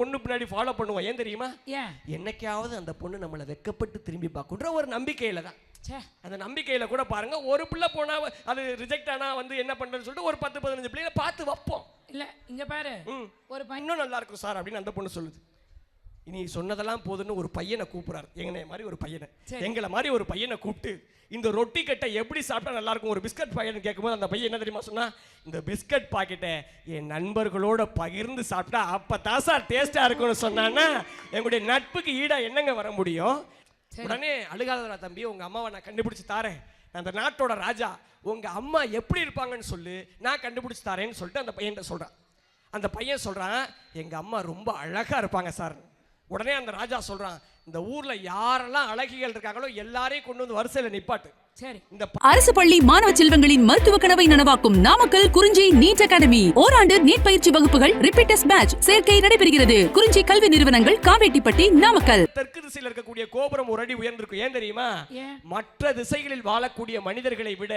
பொண்ணு பின்னாடி ஃபாலோ பண்ணுவோம். ஏன் தெரியுமா? என்னைக்காவது அந்த பொண்ணு நம்மளை வெக்கப்பட்டு திரும்பி பார்க்குன்ற ஒரு நம்பிக்கையில தான். அந்த நம்பிக்கையில கூட பாருங்க ஒரு பிள்ளை போனா அது ரிஜெக்ட் ஆனா வந்து என்ன பண்றதுன்னு சொல்லிட்டு ஒரு பத்து பதினஞ்சு பிள்ளைகளை பார்த்து வைப்போம். இல்ல இங்க பாரு. ஒரு பையன் இன்னும் நல்லா இருக்கும் சார் அப்படின்னு அந்த பொண்ணு சொல்லுது. இனி சொன்னதெல்லாம் போதுன்னு ஒரு பையனை கூப்பிடுறாரு. எங்களை மாதிரி ஒரு பையனை. எங்களை மாதிரி ஒரு பையனை கூப்பிட்டு இந்த ரொட்டி கட்டை எப்படி சாப்பிட்டா நல்லா இருக்கும்? ஒரு பிஸ்கட் பாக்கெட் கேட்கும்போது அந்த பையன் என்ன தெரியுமா சொன்னா இந்த பிஸ்கட் பாக்கெட்டை என் நண்பர்களோட பகிர்ந்து சாப்பிட்டா அப்பதான் சார் டேஸ்டா இருக்கும்னு சொன்னான்னா எங்களுடைய நட்புக்கு ஈடா என்னங்க வர முடியும்? உடனே அழுகாதடா தம்பி உங்க அம்மாவை நான் கண்டுபிடிச்சு தாரேன். அந்த நாட்டோட ராஜா. உங்க அம்மா எப்படி இருப்பாங்கன்னு சொல்லு நான் கண்டுபிடிச்சு தாரேன்னு சொல்லிட்டு அந்த பையன்கிட்ட சொல்றான். அந்த பையன் சொல்றான் எங்க அம்மா ரொம்ப அழகா இருப்பாங்க சார் உடனே அந்த ராஜா சொல்றான் இந்த ஊர்ல யாரெல்லாம் அழகிகள் இருக்காங்களோ எல்லாரையும் கொண்டு வந்து வரிசையில நிப்பாட்டு. சரி. இந்த அரசு பள்ளி மாணவ செல்வங்களின் மருத்துவ கனவை நனவாக்கும் நாமக்கல் குறிஞ்சி நீட் அகாடமி. ஓராண்டு நீட் பயிற்சி வகுப்புகள் ரிப்பீட்டர்ஸ் பேட்ச் சேர்க்கை நடைபெறுகிறது. குறிஞ்சி கல்வி நிறுவனங்கள் காவேட்டிப்பட்டி நாமக்கல். தெற்கு திசையில் இருக்கக்கூடிய கோபுரம் ஒரு அடி உயர்ந்திருக்கும். ஏன் தெரியுமா? மற்ற திசைகளில் வாழக்கூடிய மனிதர்களை விட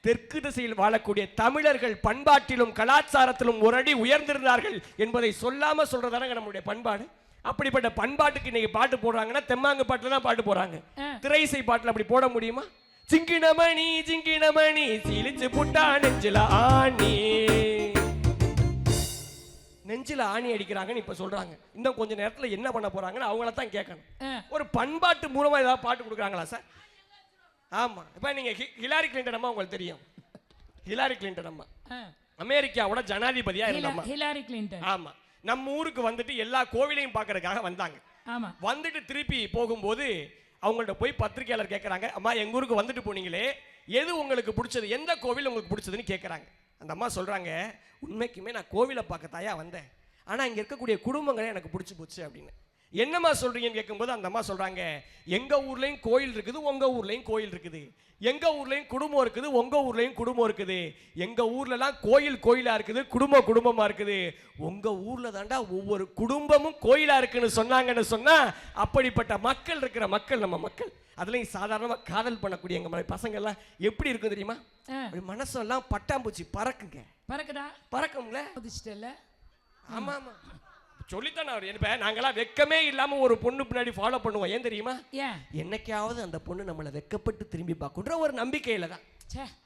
தெற்கு திசையில் வாழக்கூடிய தமிழர்கள் பண்பாட்டிலும் கலாச்சாரத்திலும் ஒரு அடி உயர்ந்திருந்தார்கள் என்பதை சொல்லாம சொல்றதானங்க நம்மளுடைய பண்பாடு? அப்படிப்பட்ட பண்பாட்டுக்கு இன்னைக்கு பாட்டு போடுறாங்கன்னா தெம்மாங்கு பாட்டுல தான் பாட்டு போறாங்க ஆ. திரைசை பாட்டுல அப்படி போட முடியுமா? சிங்கினமணி சிங்கினமணி சிலிச்சு புட்டா நெஞ்சில ஆணி. நெஞ்சில ஆணி அடிக்கிறாங்கன்னு இப்ப சொல்றாங்க. இன்னும் கொஞ்ச நேரத்துல என்ன பண்ண போறாங்கன்னு அவங்கள தான் கேட்கணும். ஒரு பண்பாட்டு மூலமா ஏதாவது பாட்டு கொடுக்குறாங்களா சார்? ஆமா. இப்ப நீங்க ஹிலாரி கிளின்டன் அம்மா உங்களுக்கு தெரியும். ஹிலாரி கிளின்டன் அம்மா. அமெரிக்காவோட ஜனாதிபதியா இருந்தம்மா ஹிலாரி கிளின்டன் ஆமா. நம்ம ஊருக்கு வந்துட்டு எல்லா கோவிலையும் பார்க்கறதுக்காக வந்தாங்க. வந்துட்டு திருப்பி போகும்போது அவங்கள்ட்ட போய் பத்திரிக்கையாளர் கேட்குறாங்க அம்மா எங்க ஊருக்கு வந்துட்டு போனீங்களே எது உங்களுக்கு பிடிச்சது எந்த கோவில் உங்களுக்கு பிடிச்சதுன்னு கேட்குறாங்க அந்த அம்மா சொல்றாங்க உண்மைக்குமே நான் கோவிலை பார்க்க தாயா வந்தேன். ஆனா இங்க இருக்கக்கூடிய குடும்பங்களே எனக்கு பிடிச்சி போச்சு அப்படின்னு. என்னம்மா சொல்றீங்கன்னு கேட்கும்போது அந்த அம்மா சொல்றாங்க எங்க ஊர்லயும் கோயில் இருக்குது உங்க ஊர்லயும் கோயில் இருக்குது. எங்க ஊர்லயும் குடும்பம் இருக்குது உங்க ஊர்லயும் குடும்பம் இருக்குது. எங்க ஊர்லலாம் கோயில் கோயிலா இருக்குது குடும்பம் குடும்பமா இருக்குது. உங்க ஊர்ல தாண்டா ஒவ்வொரு குடும்பமும் கோயிலா இருக்குன்னு சொன்னாங்கன்னு சொன்னா அப்படிப்பட்ட மக்கள் இருக்கிற மக்கள் நம்ம மக்கள். அதுலயும் சாதாரணமா காதல் பண்ணக்கூடிய எங்க மாதிரி பசங்க எல்லாம் எப்படி இருக்கும் தெரியுமா? மனசெல்லாம் பட்டாம்பூச்சி பறக்குங்க. பறக்குதா? பறக்கும்ல? குதிச்சிட்டல ஆமா ஆமா சொல்லித்தானே அவர் இப்ப நாங்கெல்லாம் வெக்கமே இல்லாம ஒரு பொண்ணு பின்னாடி ஃபாலோ பண்ணுவோம். ஏன் தெரியுமா? என்னைக்காவது அந்த பொண்ணு நம்மளை வெக்கப்பட்டு திரும்பி பார்க்குன்ற ஒரு நம்பிக்கையில தான்.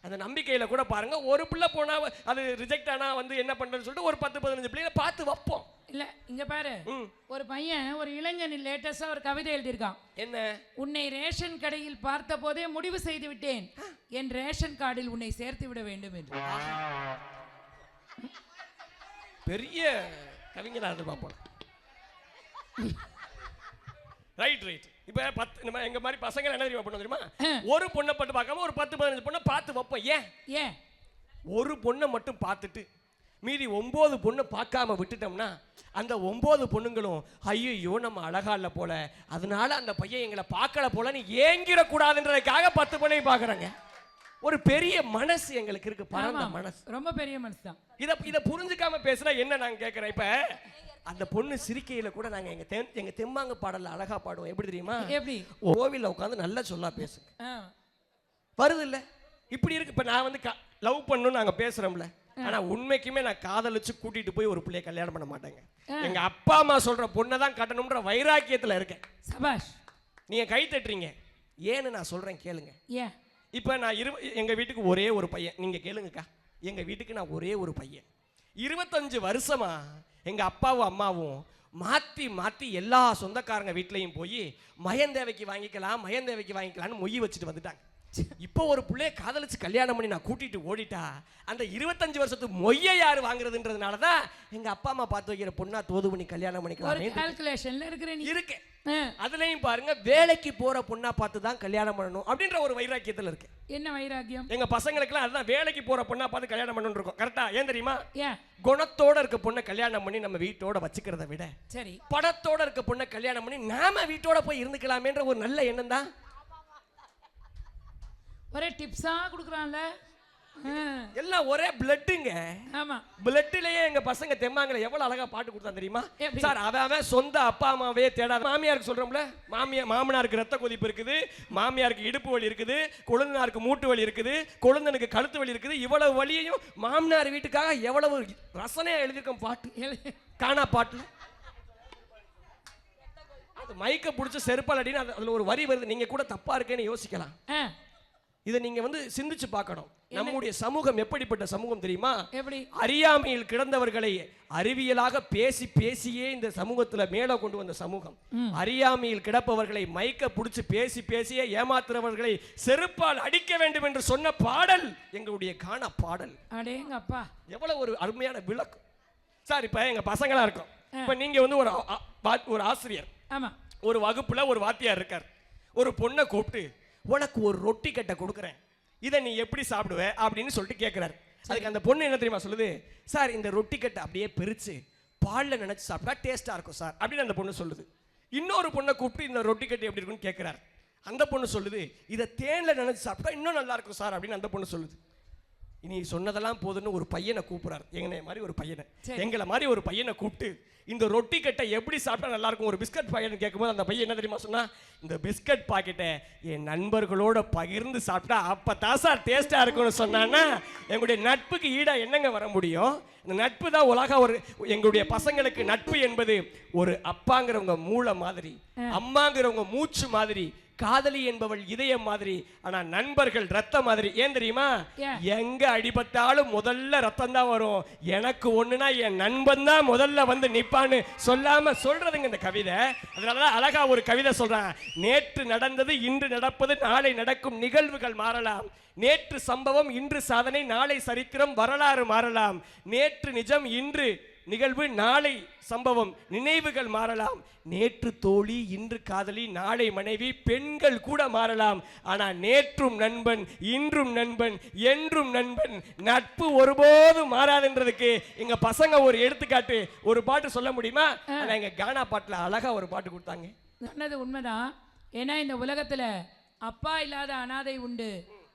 அந்த நம்பிக்கையில கூட பாருங்க ஒரு பிள்ளை போனா அது ரிஜெக்ட் ஆனா வந்து என்ன பண்றதுன்னு சொல்லிட்டு ஒரு பத்து பதினஞ்சு பிள்ளைகளை பார்த்து வைப்போம். இல்ல இங்க பாரு. ஒரு பையன் ஒரு இளைஞன் லேட்டஸ்டா ஒரு கவிதை எழுதியிருக்கான். என்ன? உன்னை ரேஷன் கடையில் பார்த்த போதே முடிவு செய்து விட்டேன். என் ரேஷன் கார்டில் உன்னை சேர்த்து விட வேண்டும் என்று. பெரிய கவிஞரா இருந்து பார்ப்போம். ரைட் ரைட் இப்ப பத்து நம்ம எங்க மாதிரி பசங்க என்ன தெரியுமா பண்ணுவோம் தெரியுமா? ஒரு பொண்ணை பட்டு பார்க்காம ஒரு பத்து பதினஞ்சு பொண்ணை பார்த்து வைப்போம். ஏன்? ஏன்? ஒரு பொண்ணை மட்டும் பார்த்துட்டு மீதி ஒன்பது பொண்ணு பார்க்காம விட்டுட்டோம்னா அந்த ஒன்பது பொண்ணுங்களும் ஐயோ நம்ம அழகா இல்ல போல. அதனால அந்த பையன் எங்களை பார்க்கல போலன்னு ஏங்கிடக்கூடாதுன்றதுக்காக பத்து பொண்ணையும் பார்க்குறாங்க. ஒரு பெரிய மனசு எங்களுக்கு இருக்கு. பரந்த மனசு. ரொம்ப பெரிய மனசு தான் இத இத புரிஞ்சுக்காம பேசுனா என்ன நாங்க கேட்கறேன் இப்ப அந்த பொண்ணு சிரிக்கையில கூட நாங்க எங்க தெம் எங்க தெம்மாங்க பாடல்ல அழகா பாடுவோம். எப்படி தெரியுமா? எப்படி? கோவில்ல உட்காந்து நல்லா சொல்லா பேசுங்க வருது இல்ல? இப்படி இருக்கு. இப்ப நான் வந்து லவ் பண்ணணும்னு நாங்க பேசுறோம்ல. ஆனா உண்மைக்குமே நான் காதலிச்சு கூட்டிட்டு போய் ஒரு பிள்ளைய கல்யாணம் பண்ண மாட்டேங்க. எங்க அப்பா அம்மா சொல்ற பொண்ணை தான் கட்டணும்ன்ற வைராக்கியத்துல இருக்கேன். சபாஷ். நீங்க கை தட்டுறீங்க. ஏன்னு நான் சொல்றேன் கேளுங்க. ஏன்? இப்போ நான் இரு எங்கள் வீட்டுக்கு ஒரே ஒரு பையன். நீங்கள் கேளுங்கக்கா. எங்கள் வீட்டுக்கு நான் ஒரே ஒரு பையன். இருபத்தஞ்சு வருஷமாக எங்கள் அப்பாவும் அம்மாவும் மாற்றி மாற்றி எல்லா சொந்தக்காரங்க வீட்லேயும் போய் மயந்தேவைக்கு வாங்கிக்கலாம் மயந்தேவைக்கு வாங்கிக்கலாம்னு மொய் வச்சுட்டு வந்துட்டாங்க. இப்போ ஒரு பிள்ளைய காதலிச்சு கல்யாணம் பண்ணி நான் கூட்டிட்டு ஓடிட்டா அந்த இருபத்தஞ்சு வருஷத்து மொய்யை யார் வாங்குறதுன்றதுனால தான் எங்க அப்பா அம்மா பார்த்து வைக்கிற பொண்ணா தோது பண்ணி கல்யாணம் பண்ணிக்கலாம் ஆ, அதுலயும் பாருங்க வேலைக்கு போற பொண்ணா பார்த்து தான் கல்யாணம் பண்ணணும் அப்படின்ற ஒரு வைராக்கியத்துல இருக்கேன் என்ன வைராக்கியம்? எங்க பசங்களுக்குலாம் அதுதான் வேலைக்கு போற பொண்ணா பார்த்து கல்யாணம் பண்ணணும் இருக்கோம். கரெக்டா ஏன் தெரியுமா? குணத்தோட இருக்க பொண்ணை கல்யாணம் பண்ணி நம்ம வீட்டோட வச்சுக்கிறத விட சரி. படத்தோட இருக்க பொண்ணை கல்யாணம் பண்ணி நாம வீட்டோட போய் இருந்துக்கலாமேன்ற ஒரு நல்ல எண்ணம் தான் ஒரே டிப்ஸா கொடுக்குறான்ல. எல்லாம் ஒரே பிளட்டுங்க ஆமா. பிளட்டிலேயே எங்க பசங்க தெம்மாங்கள எவ்வளவு அழகா பாட்டு கொடுத்தா தெரியுமா? சார் அவன் அவன் சொந்த அப்பா அம்மாவே தேடாத. மாமியாருக்கு சொல்றோம்ல மாமியா மாமனாருக்கு ரத்த கொதிப்பு இருக்குது மாமியாருக்கு இடுப்பு வலி இருக்குது கொழுந்தனாருக்கு மூட்டு வலி இருக்குது கொழுந்தனுக்கு கழுத்து வலி இருக்குது இவ்வளவு வலியையும் மாமனார் வீட்டுக்காக எவ்வளவு ரசனையா எழுதியிருக்கோம் பாட்டு? காணா பாட்டுல மைக்க பிடிச்ச செருப்பால் அடின்னு அது- அதுல ஒரு வரி வருது. நீங்க கூட தப்பா இருக்கேன்னு யோசிக்கலாம். இதை நீங்க வந்து சிந்திச்சு பார்க்கணும். நம்முடைய சமூகம் எப்படிப்பட்ட சமூகம் தெரியுமா? எப்படி? அறியாமையில் கிடந்தவர்களை அறிவியலாக பேசி பேசியே இந்த சமூகத்துல மேல கொண்டு வந்த சமூகம். அறியாமையில் கிடப்பவர்களை மைக்க புடிச்சு பேசி பேசியே ஏமாத்துறவர்களை செருப்பால் அடிக்க வேண்டும் என்று சொன்ன பாடல் எங்களுடைய காண பாடல். அடேங்க அப்பா. எவ்வளவு ஒரு அருமையான விளக்கம். சார் இப்ப எங்க பசங்களா இருக்கோம். இப்ப நீங்க வந்து ஒரு ஒரு ஆசிரியர். ஆமா. ஒரு வகுப்புல ஒரு வாத்தியார் இருக்கார். ஒரு பொண்ணை கூப்பிட்டு உனக்கு ஒரு ரொட்டி கட்டை கொடுக்குறேன். இதை நீ எப்படி சாப்பிடுவ? அப்படின்னு சொல்லிட்டு கேட்குறாரு அதுக்கு அந்த பொண்ணு என்ன தெரியுமா சொல்லுது? சார் இந்த ரொட்டி கட்டை அப்படியே பிரிச்சு பாலில் நினைச்சு சாப்பிட்டா டேஸ்டா இருக்கும் சார். அப்படின்னு அந்த பொண்ணு சொல்லுது. இன்னொரு பொண்ணை கூப்பிட்டு இந்த ரொட்டி கட்டை எப்படி இருக்குன்னு கேட்குறாரு அந்த பொண்ணு சொல்லுது இதை தேனில் நினைச்சு சாப்பிட்டா இன்னும் நல்லா இருக்கும் சார். அப்படின்னு அந்த பொண்ணு சொல்லுது. இனி சொன்னதெல்லாம் போதுன்னு ஒரு பையனை கூப்பிடுறாரு. எங்களை மாதிரி ஒரு பையனை. எங்களை மாதிரி ஒரு பையனை கூப்பிட்டு இந்த ரொட்டி கட்டை எப்படி சாப்பிட்டா நல்லா இருக்கும் ஒரு பிஸ்கட் பாக்கெட் கேட்கும்போது அந்த பையன் என்ன தெரியுமா சொன்னா இந்த பிஸ்கட் பாக்கெட்டை என் நண்பர்களோட பகிர்ந்து சாப்பிட்டா அப்போ தான் சார் டேஸ்டா இருக்கும்னு சொன்னான்னா எங்களுடைய நட்புக்கு ஈடா என்னங்க வர முடியும்? இந்த நட்பு தான் உலக ஒரு எங்களுடைய பசங்களுக்கு நட்பு என்பது ஒரு அப்பாங்கிறவங்க மூளை மாதிரி அம்மாங்கிறவங்க மூச்சு மாதிரி காதலி என்பவள் இதயம் மாதிரி ஆனா நண்பர்கள் ரத்த மாதிரி. ஏன் தெரியுமா? எங்க அடிபட்டாலும் முதல்ல ரத்தம் தான் வரும். எனக்கு ஒண்ணுனா என் நண்பன் தான் முதல்ல வந்து நிப்பான்னு சொல்லாம சொல்றதுங்க இந்த கவிதை. அதனாலதான் அழகா ஒரு கவிதை சொல்றான். நேற்று நடந்தது இன்று நடப்பது நாளை நடக்கும் நிகழ்வுகள் மாறலாம். நேற்று சம்பவம் இன்று சாதனை நாளை சரித்திரம் வரலாறு மாறலாம். நேற்று நிஜம் இன்று நிகழ்வு நாளை சம்பவம். நினைவுகள் மாறலாம். நேற்று தோழி இன்று காதலி நாளை மனைவி பெண்கள் கூட மாறலாம். ஆனா நேற்றும் நண்பன் இன்றும் நண்பன் என்றும் நண்பன். நட்பு ஒருபோதும் மாறாதுன்றதுக்கு எங்க பசங்க ஒரு எடுத்துக்காட்டு ஒரு பாட்டு சொல்ல முடியுமா? ஆனா எங்க கானா பாட்டுல அழகா ஒரு பாட்டு கொடுத்தாங்க. சொன்னது உண்மைதான். ஏன்னா இந்த உலகத்துல அப்பா இல்லாத அனாதை உண்டு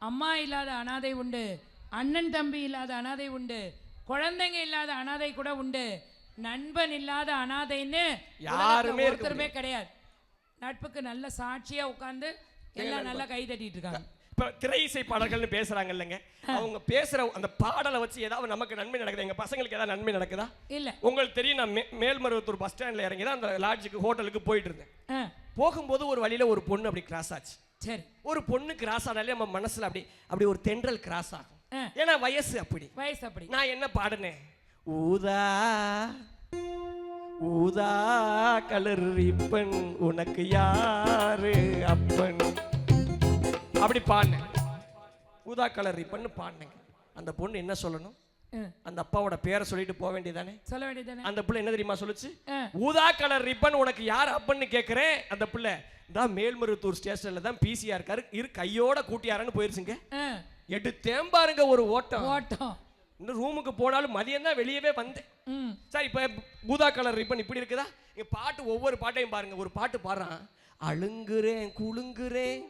அம்மா இல்லாத அனாதை உண்டு அண்ணன் தம்பி இல்லாத அனாதை உண்டு குழந்தைங்க இல்லாத அனாதை கூட உண்டு. நண்பன் இல்லாத அனாதைன்னு யாருமே ஒருத்தருமே கிடையாது. நட்புக்கு நல்ல சாட்சியா உட்கார்ந்து எல்லாம் நல்லா கை தட்டிட்டு இருக்காங்க. இப்ப திரை இசை பாடல்கள்னு பேசுறாங்க இல்லைங்க. அவங்க பேசுற அந்த பாடலை வச்சு ஏதாவது நமக்கு நன்மை நடக்குது? எங்க பசங்களுக்கு ஏதாவது நன்மை நடக்குதா? இல்ல. உங்களுக்கு தெரியும் நான் மேல்மருவத்தூர் பஸ் ஸ்டாண்ட்ல இறங்கி தான் அந்த லாட்ஜுக்கு ஹோட்டலுக்கு போயிட்டு இருந்தேன். போகும்போது ஒரு வழியில ஒரு பொண்ணு அப்படி கிராஸ் ஆச்சு. சரி. ஒரு பொண்ணு கிராஸ் ஆனாலே நம்ம மனசுல அப்படி அப்படி ஒரு தென்றல் கிராஸ் ஆகும். ஏன்னா வயசு அப்படி. வயசு அப்படி. நான் என்ன பாடுனேன்? ஊதா ஊதா கலர் ரிப்பன் உனக்கு யாரு அப்பன்? அப்படி பாடினேன். ஊதா கலர் ரிப்பன் பாடினேங்க அந்த பொண்ணு என்ன சொல்லணும்? அந்த அப்பாவோட பேரை சொல்லிட்டு போக வேண்டியதானே? சொல்ல வேண்டியதானே? அந்த பிள்ளை என்ன தெரியுமா சொல்லுச்சு? ஊதா கலர் ரிப்பன் உனக்கு யார் அப்பன்னு கேட்குறேன் அந்த பிள்ளை தான் மேல்மருவத்தூர் ஸ்டேஷன்ல தான் பிசிஆர் இருக்காரு. இரு கையோட கூட்டியாரன்னு போயிருச்சுங்க. எடுத்தேன் பாருங்க ஒரு ஓட்டம். ஓட்டம். இன்னும் ரூமுக்கு போனாலும் மதியம் தான் வெளியவே வந்தேன். சார் இப்போ பூதா கலர் ரிப்பன் இப்படி இருக்குதா? இங்க பாட்டு ஒவ்வொரு பாட்டையும் பாருங்க. ஒரு பாட்டு பாடுறான். அழுங்குறேன் குலுங்குறேன்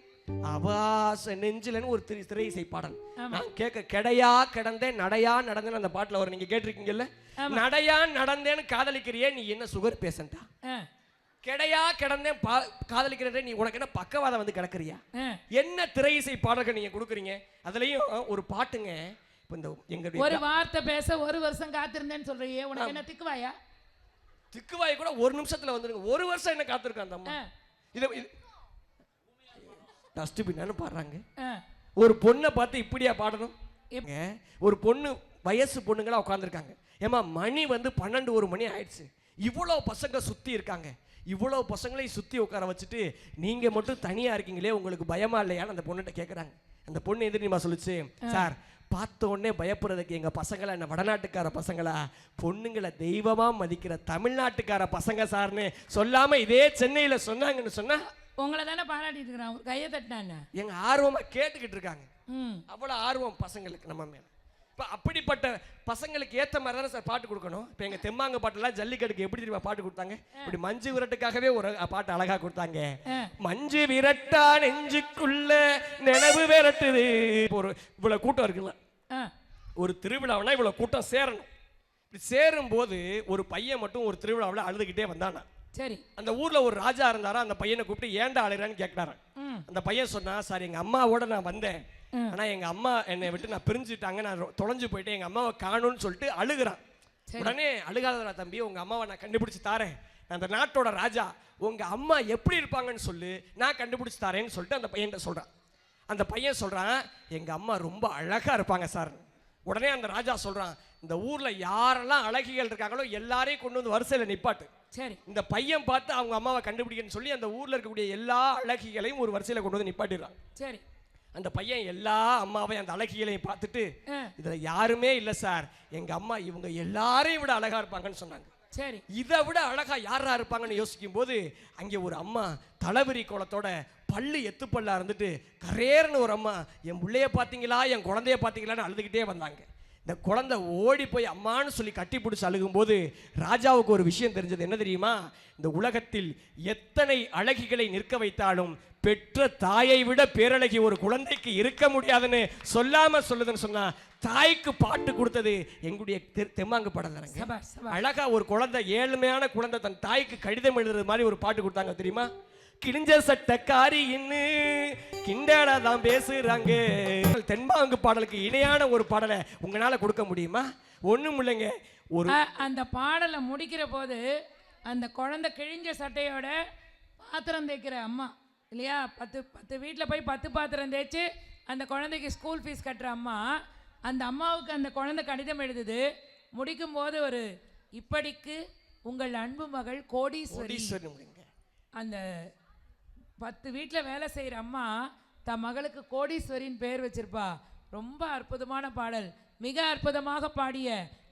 அவாச நெஞ்சிலன்னு ஒரு திரை திரை இசை பாடல். நான் கேட்க கிடையா கிடந்தேன் நடையா நடந்தேன்னு அந்த பாட்டுல வரும். நீங்க கேட்டிருக்கீங்கல்ல? நடையா நடந்தேன்னு காதலிக்கிறியே நீ என்ன சுகர் பேசண்டா கிடையா கிடந்தேன் காதலிக்கிறதே நீ உனக்கு என்ன பக்கவாதம் வந்து கிடக்குறியா. என்ன திரை இசை பாடல்கள் நீங்க கொடுக்குறீங்க? அதுலயும் ஒரு பாட்டுங்க இப்போ இந்த எங்களுடைய ஒரு வார்த்தை பேச ஒரு வருஷம் காத்திருந்தேன்னு சொல்றியே உனக்கு என்ன திக்குவாயா? திக்குவாய் கூட ஒரு நிமிஷத்துல வந்துருங்க. ஒரு வருஷம் என்ன காத்திருக்கான் அந்த அம்மா? இது டஸ்ட்பின்னு பாடுறாங்க. ஒரு பொண்ணை பார்த்து இப்படியா பாடணும்? ஒரு பொண்ணு வயசு பொண்ணுங்களா உட்காந்துருக்காங்க ஏமா மணி வந்து பன்னெண்டு ஒரு மணி ஆயிடுச்சு. இவ்வளோ பசங்க சுத்தி இருக்காங்க. இவ்வளோ பசங்களையும் சுத்தி உட்கார வச்சுட்டு நீங்க மட்டும் தனியா இருக்கீங்களே உங்களுக்கு பயமா இல்லையான்னு அந்த பொண்ணுகிட்ட கேட்குறாங்க அந்த பொண்ணு எது தெரியுமா சொல்லுச்சு? சார் பார்த்த உடனே பயப்படுறதுக்கு எங்க பசங்களா என்ன வடநாட்டுக்கார பசங்களா? பொண்ணுங்களை தெய்வமா மதிக்கிற தமிழ்நாட்டுக்கார பசங்க சார்னு சொல்லாம இதே சென்னையில சொன்னாங்கன்னு சொன்னா? உங்களை தானே பாராட்டிட்டு இருக்கிறான். கையை தட்டினான்னு எங்க ஆர்வமா கேட்டுக்கிட்டு இருக்காங்க. ம். அவ்வளோ ஆர்வம் பசங்களுக்கு நம்ம மேல. இப்போ அப்படிப்பட்ட பசங்களுக்கு ஏத்த மாதிரி தானே சார் பாட்டு கொடுக்கணும்? இப்போ எங்க தெம்மாங்க பாட்டுலாம் ஜல்லிக்கட்டுக்கு எப்படி தெரியுமா பாட்டு கொடுத்தாங்க? இப்படி மஞ்சு விரட்டுக்காகவே ஒரு பாட்டு அழகா கொடுத்தாங்க. மஞ்சு விரட்டா நெஞ்சுக்குள்ள நினைவு விரட்டுது. இப்போ ஒரு இவ்வளவு கூட்டம் இருக்குல்ல. ஒரு திருவிழாவுனா இவ்வளவு கூட்டம் சேரணும். இப்படி சேரும்போது ஒரு பையன் மட்டும் ஒரு திருவிழாவில் அழுதுகிட்டே வந்தானா? சரி. அந்த ஊர்ல ஒரு ராஜா இருந்தாரா? அந்த பையனை கூப்பிட்டு ஏன்டா அழுறான்னு கேட்கிறாராம் ம். அந்த பையன் சொன்னா சார் எங்க அம்மாவோட நான் வந்தேன். ஆனா எங்க அம்மா என்னை விட்டு நான் பிரிஞ்சுட்டாங்க. நான் தொலைஞ்சு போயிட்டேன். எங்க அம்மாவை காணும்னு சொல்லிட்டு அழுகுறான். உடனே அழுகாதடா தம்பி உங்க அம்மாவை நான் கண்டுபிடிச்சு தாரேன். அந்த நாட்டோட ராஜா. உங்க அம்மா எப்படி இருப்பாங்கன்னு சொல்லு நான் கண்டுபிடிச்சு தரேன்னு சொல்லிட்டு அந்த பையன்கிட்ட சொல்றான். அந்த பையன் சொல்றான் எங்க அம்மா ரொம்ப அழகா இருப்பாங்க சார். உடனே அந்த ராஜா சொல்றான் இந்த ஊர்ல யாரெல்லாம் அழகிகள் இருக்காங்களோ எல்லாரையும் கொண்டு வந்து வரிசையில நிப்பாட்டு. சரி. இந்த பையன் பார்த்து அவங்க அம்மாவை கண்டுபிடிக்கன்னு சொல்லி அந்த ஊர்ல இருக்கக்கூடிய எல்லா அழகிகளையும் ஒரு வரிசையில கொண்டு வந்து நிப்பாட்டிடுறான். சரி. அந்த பையன் எல்லா அம்மாவையும் அந்த அழகிகளையும் பார்த்துட்டு இதுல யாருமே இல்லை சார். எங்க அம்மா இவங்க எல்லாரையும் விட அழகா இருப்பாங்கன்னு சொன்னாங்க. சரி. இதை விட அழகா யாரா இருப்பாங்கன்னு யோசிக்கும் போது அங்கே ஒரு அம்மா தலவரி கோலத்தோட பல்லு எத்து பல்லா இருந்துட்டு கரேர்னு ஒரு அம்மா என் பிள்ளைய பார்த்தீங்களா என் குழந்தைய பார்த்தீங்களான்னு அழுதுகிட்டே வந்தாங்க. இந்த குழந்தை ஓடி போய் அம்மான்னு சொல்லி கட்டி பிடிச்சி அழுகும்போது ராஜாவுக்கு ஒரு விஷயம் தெரிஞ்சது. என்ன தெரியுமா? இந்த உலகத்தில் எத்தனை அழகிகளை நிற்க வைத்தாலும் பெற்ற தாயை விட பேரழகி ஒரு குழந்தைக்கு இருக்க முடியாதுன்னு சொல்லாம சொல்லுதுன்னு சொன்னா தாய்க்கு பாட்டு கொடுத்தது எங்களுடைய தெம்மாங்கு சபாஷ் அழகா ஒரு குழந்தை ஏழ்மையான குழந்தை தன் தாய்க்கு கடிதம் எழுதுறது மாதிரி ஒரு பாட்டு கொடுத்தாங்க தெரியுமா? கிழிஞ்ச சட்டக்காரி இன்னு கிண்டலா தான் பேசுறாங்க. தென்பாங்கு பாடலுக்கு இணையான ஒரு பாடலை உங்களால கொடுக்க முடியுமா? ஒண்ணும் இல்லைங்க. ஒரு அந்த பாடலை முடிக்கிற போது அந்த குழந்தை கிழிஞ்ச சட்டையோட பாத்திரம் தேய்க்கிற அம்மா இல்லையா? பத்து பத்து வீட்டில் போய் பத்து பாத்திரம் தேய்ச்சி அந்த குழந்தைக்கு ஸ்கூல் ஃபீஸ் கட்டுற அம்மா அந்த அம்மாவுக்கு அந்த குழந்தை கடிதம் எழுதுது. முடிக்கும் போது ஒரு இப்படிக்கு உங்கள் அன்பு மகள் கோடீஸ்வரி. அந்த பத்து வீட்டில் வேலை செய்கிற அம்மா தன் மகளுக்கு கோடீஸ்வரின்னு பேர் வச்சிருப்பா. ரொம்ப அற்புதமான பாடல். மிக அற்புதமாக பாடிய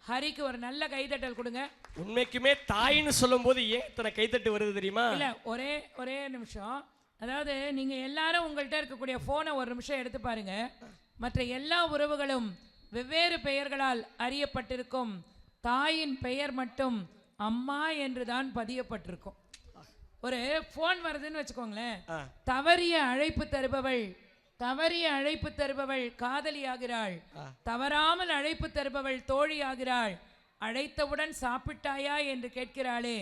ஹரிக்கு ஒரு நல்ல கைதட்டல் கொடுங்க. உண்மைக்குமே தாயின்னு சொல்லும்போது ஏன் இத்தனை கைத்தட்டு வருது தெரியுமா? இல்ல ஒரே ஒரே நிமிஷம். அதாவது நீங்க எல்லாரும் உங்கள்கிட்ட இருக்கக்கூடிய போனை ஒரு நிமிஷம் எடுத்து பாருங்க. மற்ற எல்லா உறவுகளும் வெவ்வேறு பெயர்களால் அறியப்பட்டிருக்கும். தாயின் பெயர் மட்டும் அம்மா என்று தான் பதியப்பட்டிருக்கும். ஒரு ஃபோன் வருதுன்னு வச்சுக்கோங்களேன். தவறிய அழைப்பு தருபவள் தவறிய அழைப்பு தருபவள் காதலியாகிறாள். தவறாமல் அழைப்பு தருபவள் தோழியாகிறாள். அழைத்தவுடன் சாப்பிட்டாயா என்று கேட்கிறாளே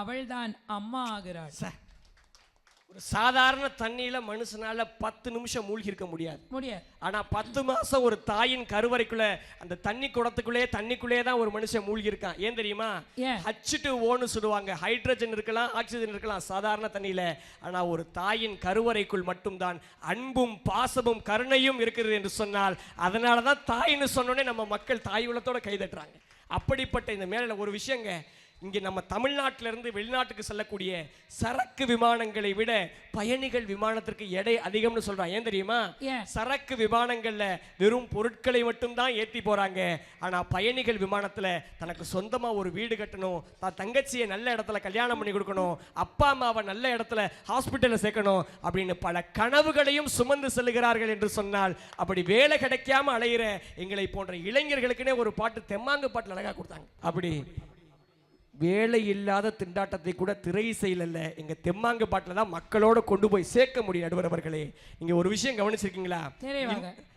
அவள்தான் அம்மா ஆகிறாள். ஒரு சாதாரண தண்ணியில மனுஷனால பத்து நிமிஷம் மூழ்கி இருக்க முடியாது. முடியாது. ஆனா பத்து மாசம் ஒரு தாயின் கருவறைக்குள்ள அந்த தண்ணி குடத்துக்குள்ளே தண்ணிக்குள்ளே தான் ஒரு மனுஷன் மூழ்கி இருக்கான். ஏன் தெரியுமா? ஹச் ஓன்னு சொல்லுவாங்க. ஹைட்ரஜன் இருக்கலாம் ஆக்சிஜன் இருக்கலாம் சாதாரண தண்ணியில. ஆனா ஒரு தாயின் கருவறைக்குள் மட்டும்தான் அன்பும் பாசமும் கருணையும் இருக்கிறது என்று சொன்னால் அதனால தான் தாயின்னு சொன்னோடனே நம்ம மக்கள் தாய் உள்ளத்தோட கைதட்டுறாங்க அப்படிப்பட்ட இந்த மேல ஒரு விஷயங்க இங்கே நம்ம தமிழ்நாட்டில இருந்து வெளிநாட்டுக்கு செல்லக்கூடிய சரக்கு விமானங்களை விட பயணிகள் விமானத்திற்கு எடை அதிகம்னு சொல்றான். ஏன் தெரியுமா? சரக்கு விமானங்கள்ல வெறும் பொருட்களை மட்டும்தான் ஏத்தி போறாங்க. ஆனா பயணிகள் விமானத்துல தனக்கு சொந்தமா ஒரு வீடு கட்டணும் தான் தங்கச்சியை நல்ல இடத்துல கல்யாணம் பண்ணி கொடுக்கணும் அப்பா அம்மாவை நல்ல இடத்துல ஹாஸ்பிட்டல்ல சேர்க்கணும் அப்படின்னு பல கனவுகளையும் சுமந்து செல்லுகிறார்கள் என்று சொன்னால் அப்படி வேலை கிடைக்காம அலையிற எங்களை போன்ற இளைஞர்களுக்குனே ஒரு பாட்டு தெம்மாங்கு பாட்டு அழகா கொடுத்தாங்க. அப்படி வேலை இல்லாத திண்டாட்டத்தை கூட திரை செயலல்ல எங்க தெம்மாங்கு பாட்டில் தான் மக்களோட கொண்டு போய் சேர்க்க முடியும் நடுவர் அவர்களே. நீங்க ஒரு விஷயம் கவனிச்சிருக்கீங்களா?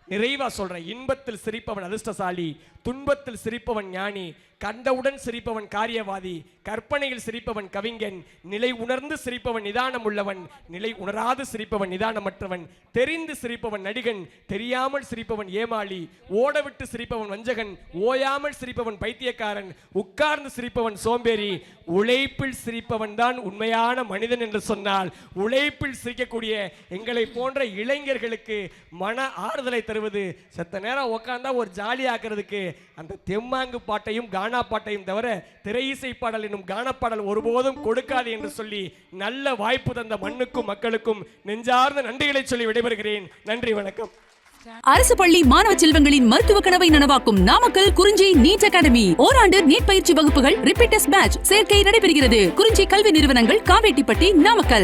நிறைவா சொல்றேன். இன்பத்தில் சிரிப்பவன் அதிர்ஷ்டசாலி துன்பத்தில் சிரிப்பவன் ஞானி கண்டவுடன் சிரிப்பவன் காரியவாதி கற்பனையில் சிரிப்பவன் கவிஞன் நிலை உணர்ந்து சிரிப்பவன் நிதானம் உள்ளவன் நிலை உணராது சிரிப்பவன் நிதானமற்றவன் தெரிந்து சிரிப்பவன் நடிகன் தெரியாமல் சிரிப்பவன் ஏமாளி ஓடவிட்டு சிரிப்பவன் வஞ்சகன் ஓயாமல் சிரிப்பவன் பைத்தியக்காரன் உட்கார்ந்து சிரிப்பவன் சோம்பேறி உழைப்பில் சிரிப்பவன் தான் உண்மையான மனிதன் என்று சொன்னால் உழைப்பில் சிரிக்கக்கூடிய எங்களை போன்ற இளைஞர்களுக்கு மன ஆறுதலை தருவது. செத்த நேரம் உட்காந்தா ஒரு ஜாலி ஆக்குறதுக்கு அந்த தெம்மாங்கு பாட்டையும் கானா பாட்டையும் தவிர திரை இசை பாடல் என்னும் கானா பாடல் ஒருபோதும் கொடுக்காது என்று சொல்லி நல்ல வாய்ப்பு தந்த மண்ணுக்கும் மக்களுக்கும் நெஞ்சார்ந்த நன்றிகளை சொல்லி விடைபெறுகிறேன். நன்றி வணக்கம். அரசு பள்ளி மாணவ செல்வங்களின் மருத்துவ கனவை நனவாக்கும் நாமக்கல் குறிஞ்சி நீட் அகாடமி. ஓராண்டு நீட் பயிற்சி வகுப்புகள் ரிப்பீட்டஸ் பேட்ச் சேர்க்கை நடைபெறுகிறது. குறிஞ்சி கல்வி நிறுவனங்கள் காவேட்டிப்பட்டி நாமக்கல்.